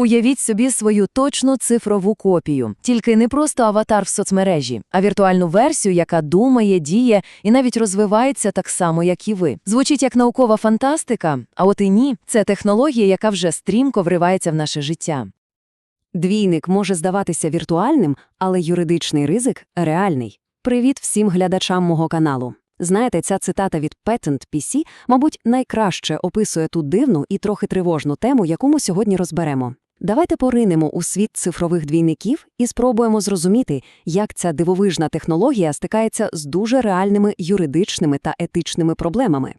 Уявіть собі свою точну цифрову копію, тільки не просто аватар в соцмережі, а віртуальну версію, яка думає, діє і навіть розвивається так само, як і ви. Звучить як наукова фантастика, а от і ні, це технологія, яка вже стрімко вривається в наше життя. Двійник може здаватися віртуальним, але юридичний ризик реальний. Привіт всім глядачам мого каналу. Знаєте, ця цитата від Patent PC, мабуть, найкраще описує ту дивну і трохи тривожну тему, яку ми сьогодні розберемо. Давайте поринемо у світ цифрових двійників і спробуємо зрозуміти, як ця дивовижна технологія стикається з дуже реальними юридичними та етичними проблемами.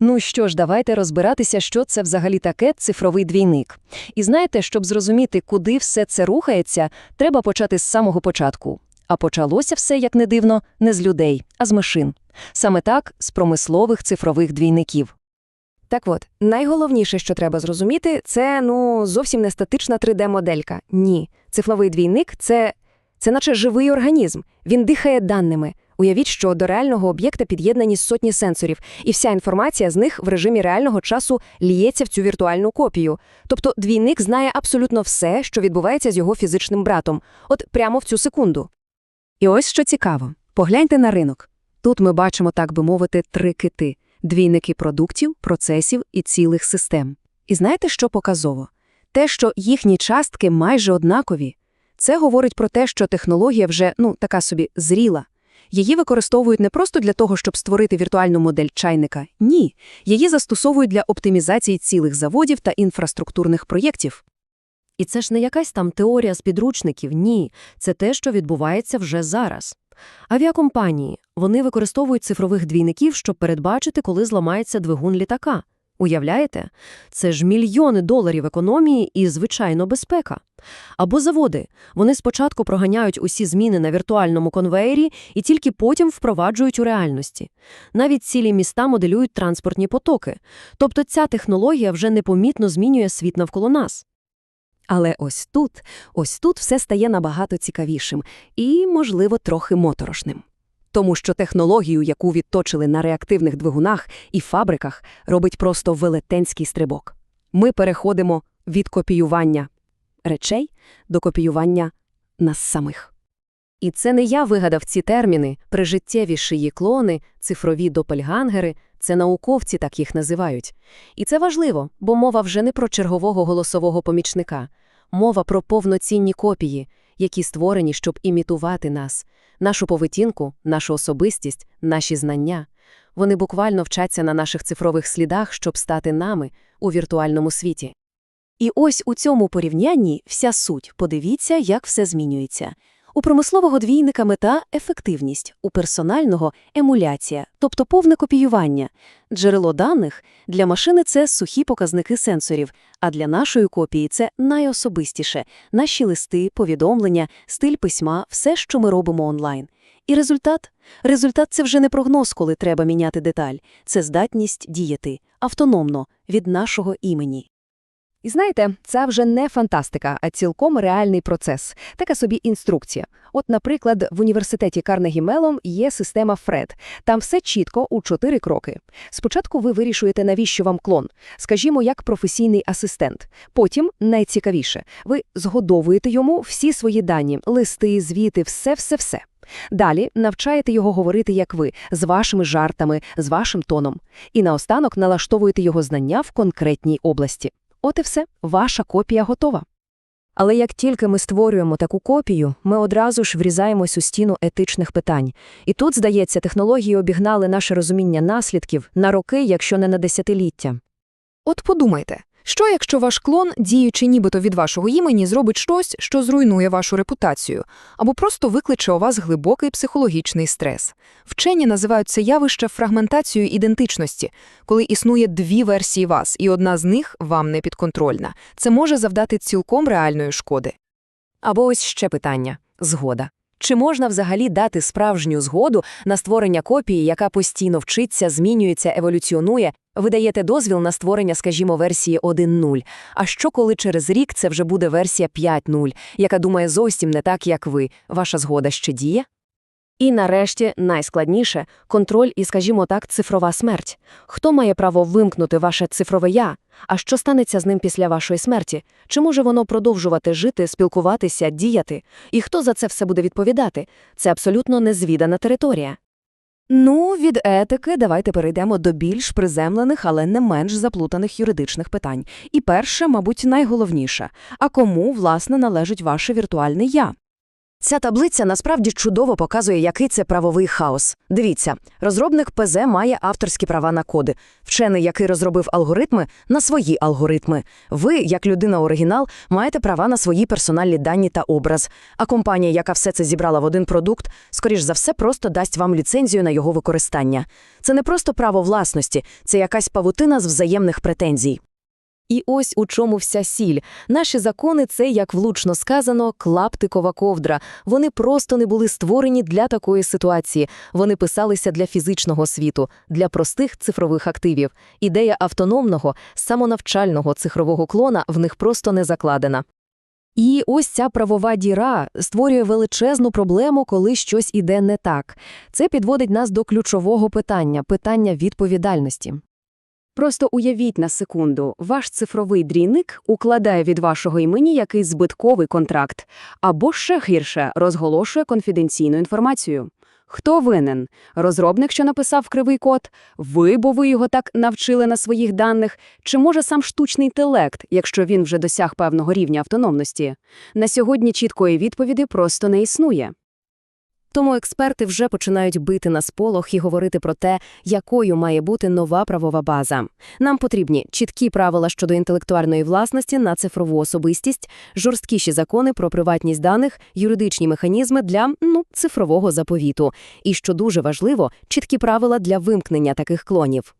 Ну що ж, давайте розбиратися, що це взагалі таке цифровий двійник. І знаєте, щоб зрозуміти, куди все це рухається, треба почати з самого початку. А почалося все, як не дивно, не з людей, а з машин. Саме так, з промислових цифрових двійників. Так от, найголовніше, що треба зрозуміти, це ну зовсім не статична 3D-моделька. Ні, цифровий двійник це, це наче живий організм. Він дихає даними. Уявіть, що до реального об'єкта під'єднані сотні сенсорів, і вся інформація з них в режимі реального часу ліється в цю віртуальну копію. Тобто двійник знає абсолютно все, що відбувається з його фізичним братом, от прямо в цю секунду. І ось що цікаво. Погляньте на ринок. Тут ми бачимо, так би мовити, три кити – двійники продуктів, процесів і цілих систем. І знаєте, що показово? Те, що їхні частки майже однакові. Це говорить про те, що технологія вже, ну, така собі, зріла. Її використовують не просто для того, щоб створити віртуальну модель чайника. Ні. Її застосовують для оптимізації цілих заводів та інфраструктурних проєктів. І це ж не якась там теорія з підручників, ні. Це те, що відбувається вже зараз. Авіакомпанії, вони використовують цифрових двійників, щоб передбачити, коли зламається двигун літака. Уявляєте? Це ж мільйони доларів економії і, звичайно, безпека. Або заводи. Вони спочатку проганяють усі зміни на віртуальному конвеєрі і тільки потім впроваджують у реальності. Навіть цілі міста моделюють транспортні потоки. Тобто ця технологія вже непомітно змінює світ навколо нас. Але ось тут, ось тут все стає набагато цікавішим і, можливо, трохи моторошним. Тому що технологію, яку відточили на реактивних двигунах і фабриках, робить просто велетенський стрибок. Ми переходимо від копіювання речей до копіювання нас самих. І це не я вигадав ці терміни, прижиттєві шиї клони, цифрові допельгангери, це науковці так їх називають. І це важливо, бо мова вже не про чергового голосового помічника. Мова про повноцінні копії, які створені, щоб імітувати нас, нашу поведінку, нашу особистість, наші знання. Вони буквально вчаться на наших цифрових слідах, щоб стати нами у віртуальному світі. І ось у цьому порівнянні вся суть. Подивіться, як все змінюється. У промислового двійника мета – ефективність, у персонального – емуляція, тобто повне копіювання. Джерело даних – для машини це сухі показники сенсорів, а для нашої копії це найособистіше – наші листи, повідомлення, стиль письма, все, що ми робимо онлайн. І результат? Результат – це вже не прогноз, коли треба міняти деталь. Це здатність діяти автономно від нашого імені. І знаєте, це вже не фантастика, а цілком реальний процес. Така собі інструкція. От, наприклад, в університеті Карнегі Мелом є система FRED. Там все чітко у чотири кроки. Спочатку ви вирішуєте, навіщо вам клон, скажімо, як професійний асистент. Потім, найцікавіше, ви згодовуєте йому всі свої дані, листи, звіти, все-все-все. Далі навчаєте його говорити, як ви, з вашими жартами, з вашим тоном. І наостанок налаштовуєте його знання в конкретній області. От і все, ваша копія готова. Але як тільки ми створюємо таку копію, ми одразу ж врізаємось у стіну етичних питань. І тут, здається, технології обігнали наше розуміння наслідків на роки, якщо не на десятиліття. От подумайте, що якщо ваш клон, діючи нібито від вашого імені, зробить щось, що зруйнує вашу репутацію, або просто викличе у вас глибокий психологічний стрес. Вчені називають це явище фрагментацією ідентичності, коли існує дві версії вас, і одна з них вам не підконтрольна. Це може завдати цілком реальної шкоди. Або ось ще питання – згода. Чи можна взагалі дати справжню згоду на створення копії, яка постійно вчиться, змінюється, еволюціонує? Ви даєте дозвіл на створення, скажімо, версії 1.0. А що коли через рік це вже буде версія 5.0, яка думає зовсім не так, як ви? Ваша згода ще діє? І нарешті, найскладніше – контроль і, скажімо так, цифрова смерть. Хто має право вимкнути ваше цифрове «я»? А що станеться з ним після вашої смерті? Чи може воно продовжувати жити, спілкуватися, діяти? І хто за це все буде відповідати? Це абсолютно незвідана територія. Ну, від етики давайте перейдемо до більш приземлених, але не менш заплутаних юридичних питань. І перше, мабуть, найголовніше – а кому, власне, належить ваше віртуальне «я»? Ця таблиця насправді чудово показує, який це правовий хаос. Дивіться, розробник ПЗ має авторські права на коди. Вчений, який розробив алгоритми, на свої алгоритми. Ви, як людина-оригінал, маєте права на свої персональні дані та образ. А компанія, яка все це зібрала в один продукт, скоріш за все просто дасть вам ліцензію на його використання. Це не просто право власності, це якась павутина з взаємних претензій. І ось у чому вся сіль. Наші закони – це, як влучно сказано, клаптикова ковдра. Вони просто не були створені для такої ситуації. Вони писалися для фізичного світу, для простих цифрових активів. Ідея автономного, самонавчального цифрового клона в них просто не закладена. І ось ця правова діра створює величезну проблему, коли щось іде не так. Це підводить нас до ключового питання – питання відповідальності. Просто уявіть на секунду, ваш цифровий дрійник укладає від вашого імені якийсь збитковий контракт, або ще гірше розголошує конфіденційну інформацію. Хто винен? Розробник, що написав кривий код? Ви, бо ви його так навчили на своїх даних? Чи може сам штучний інтелект, якщо він вже досяг певного рівня автономності? На сьогодні чіткої відповіді просто не існує. Тому експерти вже починають бити на сполох і говорити про те, якою має бути нова правова база. Нам потрібні чіткі правила щодо інтелектуальної власності на цифрову особистість, жорсткіші закони про приватність даних, юридичні механізми для ну, цифрового заповіту. І, що дуже важливо, чіткі правила для вимкнення таких клонів.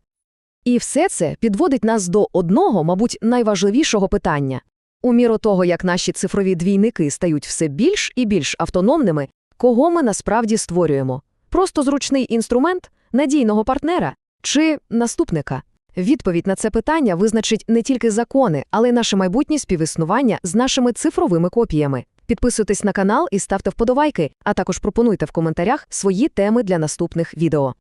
І все це підводить нас до одного, мабуть, найважливішого питання. У міру того, як наші цифрові двійники стають все більш і більш автономними, кого ми насправді створюємо? Просто зручний інструмент, надійного партнера чи наступника? Відповідь на це питання визначить не тільки закони, але й наше майбутнє співіснування з нашими цифровими копіями. Підписуйтесь на канал і ставте вподобайки, а також пропонуйте в коментарях свої теми для наступних відео.